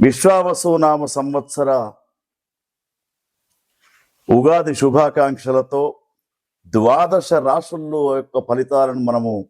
విశ్వావసునామ సంవత్సర ఉగాది శుభాకాంక్షలతో ద్వాదశ రాశుల్లో యొక్క ఫలితాలను మనము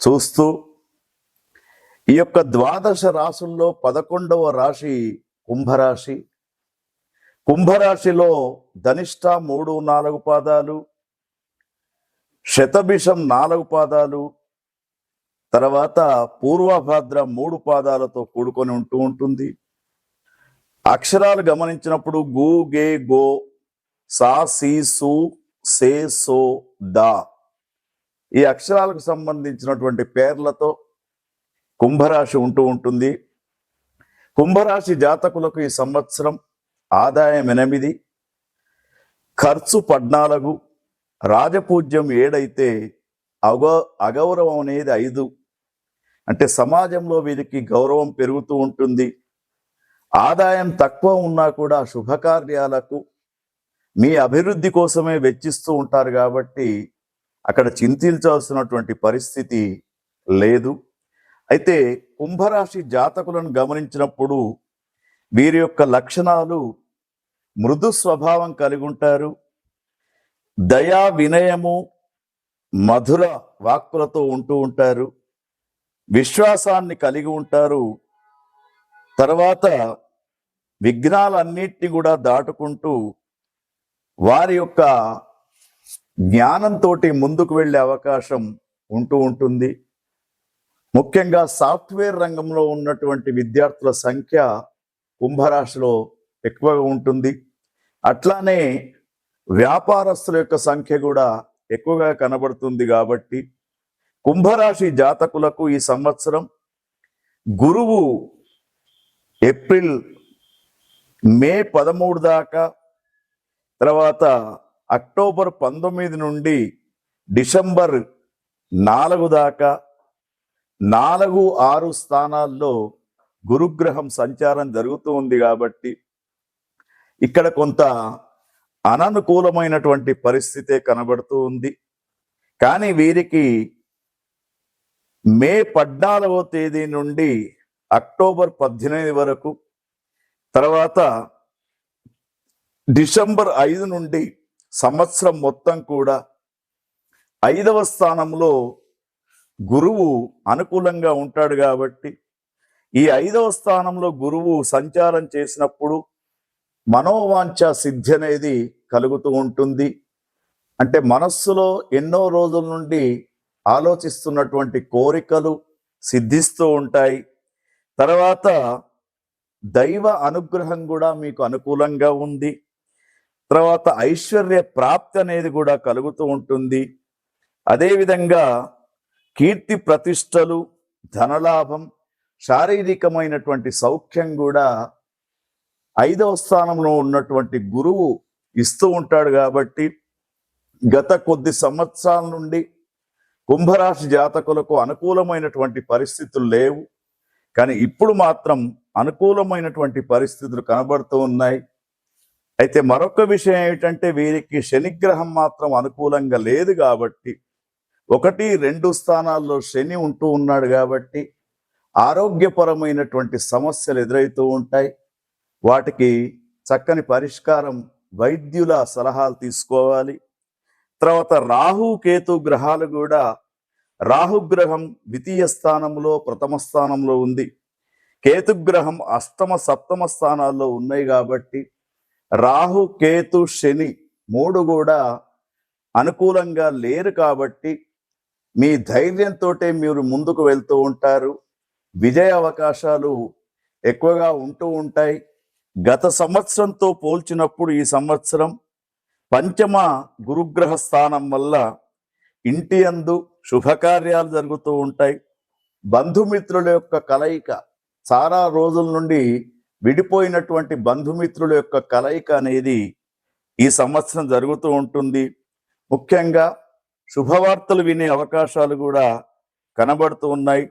చూస్తూ ఈ యొక్క ద్వాదశ రాశుల్లో పదకొండవ రాశి కుంభరాశి. కుంభరాశిలో ధనిష్ట మూడు నాలుగు పాదాలు శతభిషం నాలుగు పాదాలు తర్వాత పూర్వభాద్ర మూడు పాదాలతో కూడుకొని ఉంటూ ఉంటుంది. అక్షరాలు గమనించినప్పుడు గు గే గో సా సి సు సే సో దా ఈ అక్షరాలకు సంబంధించినటువంటి పేర్లతో కుంభరాశి ఉంటూ ఉంటుంది. కుంభరాశి జాతకులకు ఈ సంవత్సరం ఆదాయం ఎనిమిది. ఖర్చు పద్నాలుగు. రాజపూజ్యం ఏడైతే అగౌ అగౌరవం అనేది ఐదు. అంటే సమాజంలో వీరికి గౌరవం పెరుగుతూ ఉంటుంది. ఆదాయం తక్కువ ఉన్నా కూడా శుభకార్యాలకు మీ అభివృద్ధి కోసమే వెచ్చిస్తూ ఉంటారు కాబట్టి అక్కడ చింతించాల్సినటువంటి పరిస్థితి లేదు. అయితే కుంభరాశి జాతకులను గమనించినప్పుడు వీరి యొక్క లక్షణాలు మృదు స్వభావం కలిగి ఉంటారు. దయా వినయము మధుర వాక్కులతో ఉంటూ ఉంటారు. విశ్వాసాన్ని కలిగి ఉంటారు. తర్వాత విఘ్నాలన్నిటిని కూడా దాటుకుంటూ వారి యొక్క జ్ఞానంతో ముందుకు వెళ్ళే అవకాశం ఉంటూ ఉంటుంది. ముఖ్యంగా సాఫ్ట్వేర్ రంగంలో ఉన్నటువంటి విద్యార్థుల సంఖ్య కుంభరాశిలో ఎక్కువగా ఉంటుంది. అట్లానే వ్యాపారస్తుల యొక్క సంఖ్య కూడా ఎక్కువగా కనబడుతుంది కాబట్టి కుంభరాశి జాతకులకు ఈ సంవత్సరం గురువు ఏప్రిల్ మే పదమూడు దాకా తర్వాత అక్టోబర్ పంతొమ్మిది నుండి డిసెంబర్ నాలుగు దాకా నాలుగు ఆరు స్థానాల్లో గురుగ్రహం సంచారం జరుగుతూ ఉంది కాబట్టి ఇక్కడ కొంత అననుకూలమైనటువంటి పరిస్థితే కనబడుతూ ఉంది. కానీ వీరికి మే పద్నాలుగవ తేదీ నుండి అక్టోబర్ పద్దెనిమిది వరకు తర్వాత డిసెంబర్ ఐదు నుండి సంవత్సరం మొత్తం కూడా ఐదవ స్థానంలో గురువు అనుకూలంగా ఉంటాడు కాబట్టి ఈ ఐదవ స్థానంలో గురువు సంచారం చేసినప్పుడు మనోవాంఛ సిద్ధి అనేది కలుగుతూ ఉంటుంది. అంటే మనస్సులో ఎన్నో రోజుల నుండి ఆలోచిస్తున్నటువంటి కోరికలు సిద్ధిస్తూ ఉంటాయి. తర్వాత దైవ అనుగ్రహం కూడా మీకు అనుకూలంగా ఉంది. తర్వాత ఐశ్వర్య ప్రాప్తి అనేది కూడా కలుగుతూ ఉంటుంది. అదేవిధంగా కీర్తి ప్రతిష్టలు ధనలాభం శారీరకమైనటువంటి సౌఖ్యం కూడా ఐదవ స్థానంలో ఉన్నటువంటి గురువు ఇస్తూ ఉంటాడు కాబట్టి గత కొద్ది సంవత్సరాల నుండి కుంభరాశి జాతకులకు అనుకూలమైనటువంటి పరిస్థితులు లేవు. కానీ ఇప్పుడు మాత్రం అనుకూలమైనటువంటి పరిస్థితులు కనబడుతూ ఉన్నాయి. అయితే మరొక విషయం ఏమిటంటే వీరికి శనిగ్రహం మాత్రం అనుకూలంగా లేదు కాబట్టి ఒకటి రెండు స్థానాల్లో శని ఉంటూ ఉన్నాడు కాబట్టి ఆరోగ్యపరమైనటువంటి సమస్యలు ఎదురవుతూ ఉంటాయి. వాటికి చక్కని పరిష్కారం వైద్యుల సలహాలు తీసుకోవాలి. తర్వాత రాహు కేతు గ్రహాలు కూడా రాహుగ్రహం ద్వితీయ స్థానంలో ప్రథమ స్థానంలో ఉంది. కేతుగ్రహం అష్టమ సప్తమ స్థానాల్లో ఉన్నాయి కాబట్టి రాహు కేతు శని మూడు కూడా అనుకూలంగా లేరు కాబట్టి మీ ధైర్యంతో మీరు ముందుకు వెళ్తూ ఉంటారు. విజయ అవకాశాలు ఎక్కువగా ఉంటూ ఉంటాయి. గత సంవత్సరంతో పోల్చినప్పుడు ఈ సంవత్సరం పంచమ గురుగ్రహ స్థానం వల్ల ఇంటి అందు శుభకార్యాలు జరుగుతూ ఉంటాయి. బంధుమిత్రుల యొక్క కలయిక చాలా రోజుల నుండి విడిపోయినటువంటి బంధుమిత్రుల యొక్క కలయిక అనేది ఈ సంవత్సరం జరుగుతూ ఉంటుంది. ముఖ్యంగా శుభవార్తలు వినే అవకాశాలు కూడా కనబడుతూ ఉన్నాయి.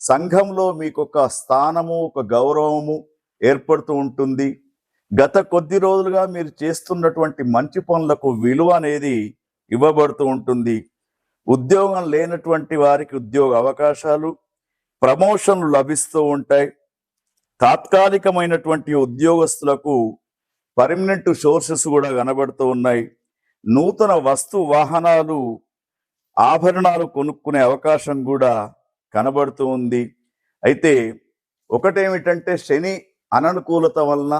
సంఘంలో మీకు ఒక స్థానము ఒక గౌరవము ఏర్పడుతూ ఉంటుంది. గత కొద్ది రోజులుగా మీరు చేస్తున్నటువంటి మంచి పనులకు విలువ అనేది ఇవ్వబడుతూ ఉంటుంది. ఉద్యోగం లేనటువంటి వారికి ఉద్యోగ అవకాశాలు ప్రమోషన్లు లభిస్తూ ఉంటాయి. తాత్కాలికమైనటువంటి ఉద్యోగస్తులకు పర్మనెంట్ సోర్సెస్ కూడా కనబడుతూ ఉన్నాయి. నూతన వస్తు వాహనాలు ఆభరణాలు కొనుక్కునే అవకాశం కూడా కనబడుతూ ఉంది. అయితే ఒకటేమిటంటే శని అననుకూలత వలన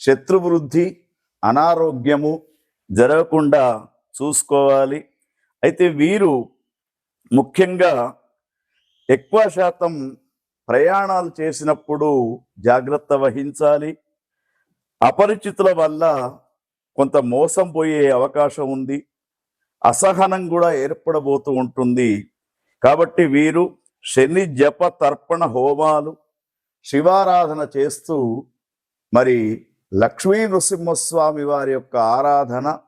శత్రువృద్ధి అనారోగ్యము జరగకుండా చూసుకోవాలి. అయితే వీరు ముఖ్యంగా ఎక్కువ శాతం ప్రయాణాలు చేసినప్పుడు జాగ్రత్త వహించాలి. అపరిచితుల వల్ల కొంత మోసం పోయే అవకాశం ఉంది. అసహనం కూడా ఏర్పడబోతూ ఉంటుంది. కాబట్టి వీరు శని జప తర్పణ హోమాలు శివారాధన చేస్తూ మరి లక్ష్మీ నృసింహస్వామి వారి యొక్క ఆరాధన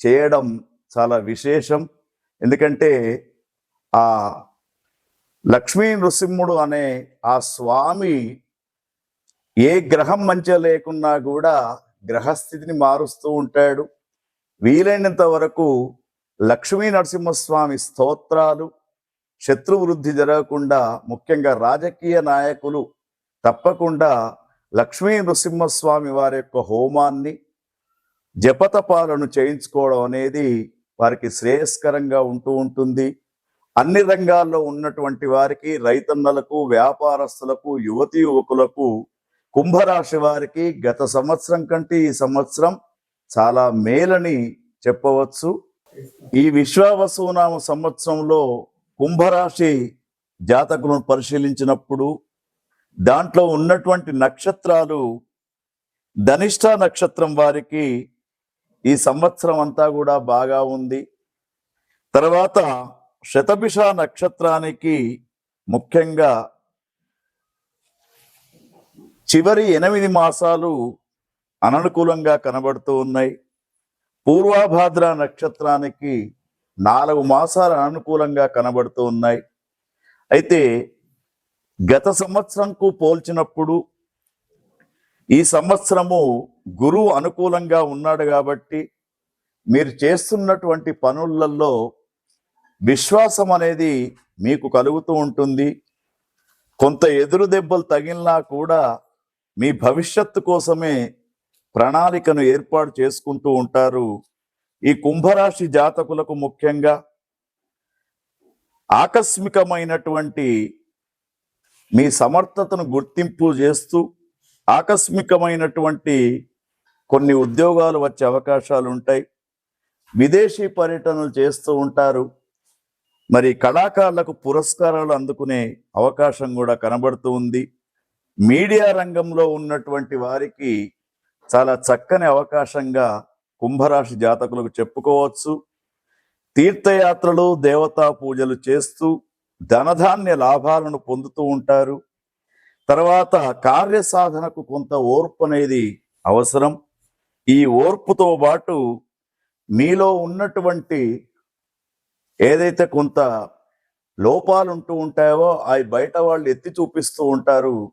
చేయడం చాలా విశేషం. ఎందుకంటే ఆ లక్ష్మీ నృసింహుడు అనే ఆ స్వామి ఏ గ్రహం మంచిగా లేకున్నా కూడా గ్రహస్థితిని మారుస్తూ ఉంటాడు. వీలైనంత వరకు లక్ష్మీ నరసింహస్వామి స్తోత్రాలు శత్రువృద్ధి జరగకుండా ముఖ్యంగా రాజకీయ నాయకులు తప్పకుండా లక్ష్మీ నృసింహస్వామి వారి యొక్క హోమాన్ని జపతపాలను చేయించుకోవడం అనేది వారికి శ్రేయస్కరంగా ఉంటూ ఉంటుంది. అన్ని రంగాల్లో ఉన్నటువంటి వారికి రైతన్నలకు వ్యాపారస్తులకు యువతి యువకులకు కుంభరాశి వారికి గత సంవత్సరం కంటే ఈ సంవత్సరం చాలా మేలని చెప్పవచ్చు. ఈ విశ్వావసునామ సంవత్సరంలో కుంభరాశి జాతకులను పరిశీలించినప్పుడు దాంట్లో ఉన్నటువంటి నక్షత్రాలు ధనిష్ట నక్షత్రం వారికి ఈ సంవత్సరం అంతా కూడా బాగా ఉంది. తర్వాత శతభిష నక్షత్రానికి ముఖ్యంగా చివరి ఎనిమిది మాసాలు అననుకూలంగా కనబడుతూ ఉన్నాయి. పూర్వాభాద్ర నక్షత్రానికి నాలుగు మాసాలు అనుకూలంగా కనబడుతూ ఉన్నాయి. అయితే గత సంవత్సరంకు పోల్చినప్పుడు ఈ సంవత్సరము గురువు అనుకూలంగా ఉన్నాడు కాబట్టి మీరు చేస్తున్నటువంటి పనులలో విశ్వాసం అనేది మీకు కలుగుతూ ఉంటుంది. కొంత ఎదురు దెబ్బలు తగిలినా కూడా మీ భవిష్యత్తు కోసమే ప్రణాళికను ఏర్పాటు చేసుకుంటూ ఉంటారు. ఈ కుంభరాశి జాతకులకు ముఖ్యంగా ఆకస్మికమైనటువంటి మీ సమర్థతను గుర్తింపు చేస్తూ ఆకస్మికమైనటువంటి కొన్ని ఉద్యోగాలు వచ్చే అవకాశాలు ఉంటాయి. విదేశీ పర్యటనలు చేస్తూ ఉంటారు. మరి కళాకారులకు పురస్కారాలు అందుకునే అవకాశం కూడా కనబడుతూ ఉంది. మీడియా రంగంలో ఉన్నటువంటి వారికి చాలా చక్కని అవకాశంగా కుంభరాశి జాతకులకు చెప్పుకోవచ్చు. తీర్థయాత్రలు దేవతా పూజలు చేస్తూ ధనధాన్య లాభాలను పొందుతూ ఉంటారు. తర్వాత కార్య సాధనకు కొంత ఓర్పు అనేది అవసరం. ఈ ఓర్పుతో పాటు మీలో ఉన్నటువంటి ఏదైతే కొంత లోపాలు ఉంటూ ఉంటాయో అవి బయట వాళ్ళు ఎత్తి చూపిస్తూ ఉంటారు.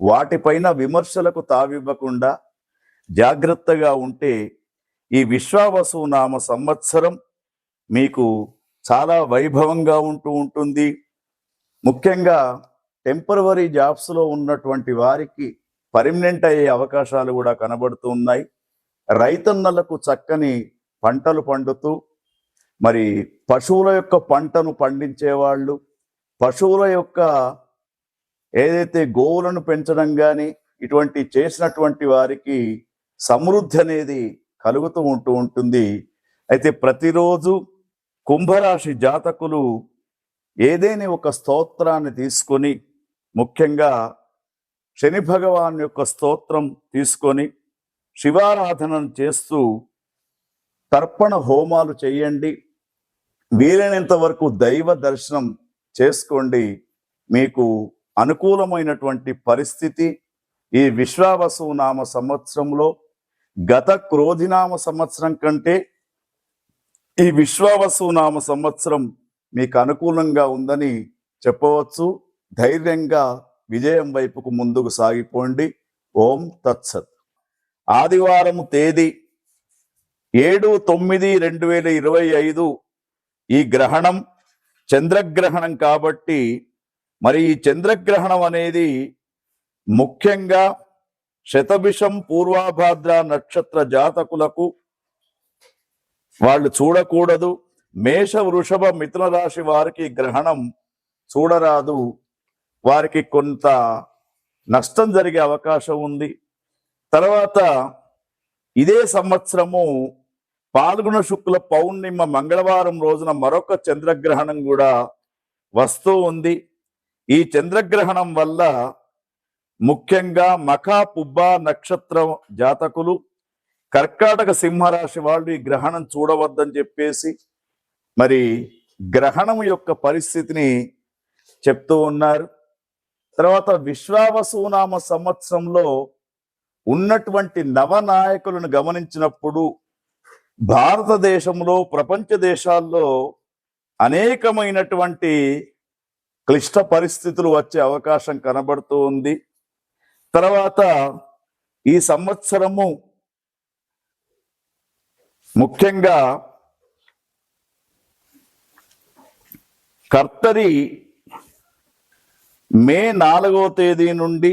వాటిపైన విమర్శలకు తావివ్వకుండా జాగ్రత్తగా ఉంటే ఈ విశ్వావసు నామ సంవత్సరం మీకు చాలా వైభవంగా ఉంటూ ఉంటుంది. ముఖ్యంగా టెంపరవరీ జాబ్స్లో ఉన్నటువంటి వారికి పర్మనెంట్ అయ్యే అవకాశాలు కూడా కనబడుతూ ఉన్నాయి. రైతన్నలకు చక్కని పంటలు పండుతూ మరి పశువుల యొక్క పంటను పండించే వాళ్ళు పశువుల యొక్క ఏదైతే గోవులను పెంచడం కానీ ఇటువంటి చేసినటువంటి వారికి సమృద్ధి అనేది కలుగుతూ ఉంటూ ఉంటుంది. అయితే ప్రతిరోజు కుంభరాశి జాతకులు ఏదేని ఒక స్తోత్రాన్ని తీసుకొని ముఖ్యంగా శని భగవాన్ యొక్క స్తోత్రం తీసుకొని శివారాధనను చేస్తూ తర్పణ హోమాలు చేయండి. వీలైనంత వరకు దైవ దర్శనం చేసుకోండి. మీకు అనుకూలమైనటువంటి పరిస్థితి ఈ విశ్వావసు నామ సంవత్సరంలో గత క్రోధినామ సంవత్సరం కంటే ఈ విశ్వావసు నామ సంవత్సరం మీకు అనుకూలంగా ఉందని చెప్పవచ్చు. ధైర్యంగా విజయం వైపుకు ముందుకు సాగిపోండి. ఓం తత్సత్. ఆదివారం తేదీ ఏడు తొమ్మిది రెండు వేల ఇరవై ఐదు ఈ గ్రహణం చంద్రగ్రహణం కాబట్టి మరి ఈ చంద్రగ్రహణం అనేది ముఖ్యంగా శతభిషం పూర్వాభాద్ర నక్షత్ర జాతకులకు వాళ్ళు చూడకూడదు. మేష వృషభ మిథున రాశి వారికి గ్రహణం చూడరాదు. వారికి కొంత నష్టం జరిగే అవకాశం ఉంది. తర్వాత ఇదే సంవత్సరము పాల్గొన శుక్ల పౌర్ణిమ మంగళవారం రోజున మరొక చంద్రగ్రహణం కూడా వస్తూ ఉంది. ఈ చంద్రగ్రహణం వల్ల ముఖ్యంగా మఖా పుబ్బ నక్షత్రం జాతకులు కర్కాటక సింహరాశి వాళ్ళు ఈ గ్రహణం చూడవద్దని చెప్పేసి మరి గ్రహణం యొక్క పరిస్థితిని చెప్తూ ఉన్నారు. తర్వాత విశ్వావసునామ సంవత్సరంలో ఉన్నటువంటి నవనాయకులను గమనించినప్పుడు భారతదేశంలో ప్రపంచ దేశాల్లో అనేకమైనటువంటి క్లిష్ట పరిస్థితులు వచ్చే అవకాశం కనబడుతూ ఉంది. తర్వాత ఈ సంవత్సరము ముఖ్యంగా కర్తరి మే నాలుగవ తేదీ నుండి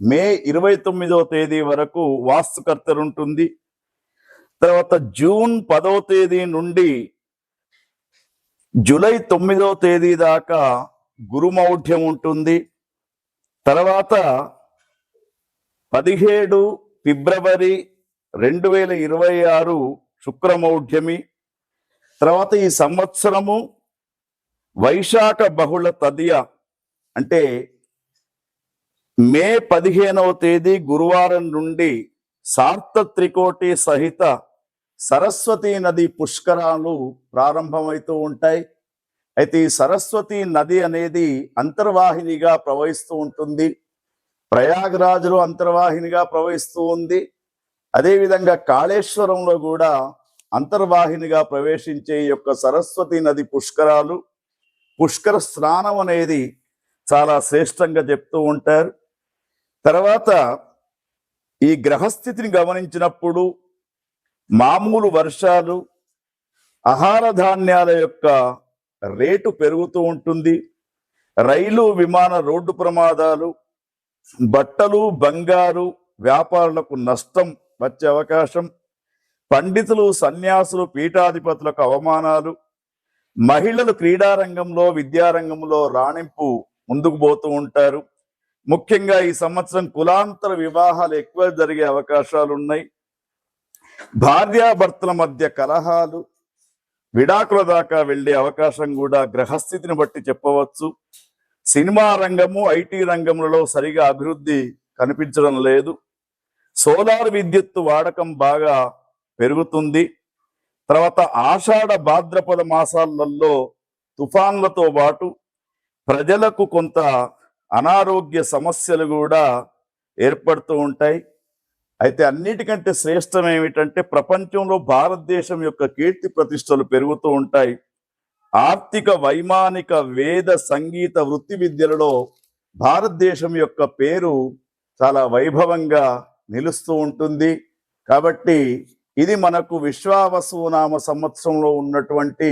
మే ఇరవై తొమ్మిదవ తేదీ వరకు వాస్తుకర్తరు ఉంటుంది. తర్వాత జూన్ పదవ తేదీ నుండి జూలై తొమ్మిదవ తేదీ దాకా గురుమౌఢ్యం ఉంటుంది. తర్వాత పదిహేడు ఫిబ్రవరి రెండు వేల ఇరవై ఆరు శుక్రమౌఢ్యమి తర్వాత ఈ సంవత్సరము వైశాఖ బహుళ తదియ అంటే మే పదిహేనవ తేదీ గురువారం నుండి సార్త త్రికోటి సహిత సరస్వతి నది పుష్కరాలు ప్రారంభమవుతూ ఉంటాయి. అయితే ఈ సరస్వతి నది అనేది అంతర్వాహినిగా ప్రవహిస్తూ ఉంటుంది. ప్రయాగరాజులో అంతర్వాహినిగా ప్రవహిస్తూ ఉంది. అదేవిధంగా కాళేశ్వరంలో కూడా అంతర్వాహినిగా ప్రవేశించే ఈ యొక్క సరస్వతి నది పుష్కరాలు పుష్కర స్నానం అనేది చాలా శ్రేష్టంగా చెప్తూ ఉంటారు. తర్వాత ఈ గ్రహస్థితిని గమనించినప్పుడు మామూలు వర్షాలు ఆహార ధాన్యాల యొక్క రేటు పెరుగుతూ ఉంటుంది. రైలు విమాన రోడ్డు ప్రమాదాలు బట్టలు బంగారు వ్యాపారులకు నష్టం వచ్చే అవకాశం. పండితులు సన్యాసులు పీఠాధిపతులకు అవమానాలు. మహిళలు క్రీడారంగంలో విద్యారంగంలో రాణింపు ముందుకు పోతూ ఉంటారు. ముఖ్యంగా ఈ సంవత్సరం కులాంతర వివాహాలు ఎక్కువ జరిగే అవకాశాలు ఉన్నాయి. భార్యాభర్తల మధ్య కలహాలు విడాకుల దాకా వెళ్ళే అవకాశం కూడా గ్రహస్థితిని బట్టి చెప్పవచ్చు. సినిమా రంగము ఐటీ రంగంలో సరిగా అభివృద్ధి కనిపించడం లేదు. సోలార్ విద్యుత్తు వాడకం బాగా పెరుగుతుంది. తర్వాత ఆషాఢ భాద్రపద మాసాలలో తుఫాన్లతో పాటు ప్రజలకు కొంత అనారోగ్య సమస్యలు కూడా ఏర్పడుతూ ఉంటాయి. అయితే అన్నిటికంటే శ్రేష్టం ఏమిటంటే ప్రపంచంలో భారతదేశం యొక్క కీర్తి ప్రతిష్టలు పెరుగుతూ ఉంటాయి. ఆర్థిక వైమానిక వేద సంగీత వృత్తి విద్యలలో భారతదేశం యొక్క పేరు చాలా వైభవంగా నిలుస్తూ ఉంటుంది. కాబట్టి ఇది మనకు విశ్వావసునామ సంవత్సరంలో ఉన్నటువంటి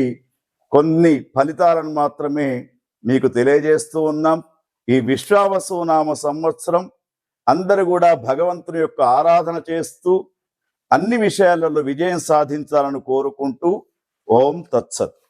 కొన్ని ఫలితాలను మాత్రమే మీకు తెలియజేస్తూ ఉన్నాం. ఈ విశ్వావసునామ సంవత్సరం అందరూ కూడా భగవంతుని యొక్క ఆరాధన చేస్తూ అన్ని విషయాలలో విజయం సాధించాలని కోరుకుంటూ ఓం తత్సత్.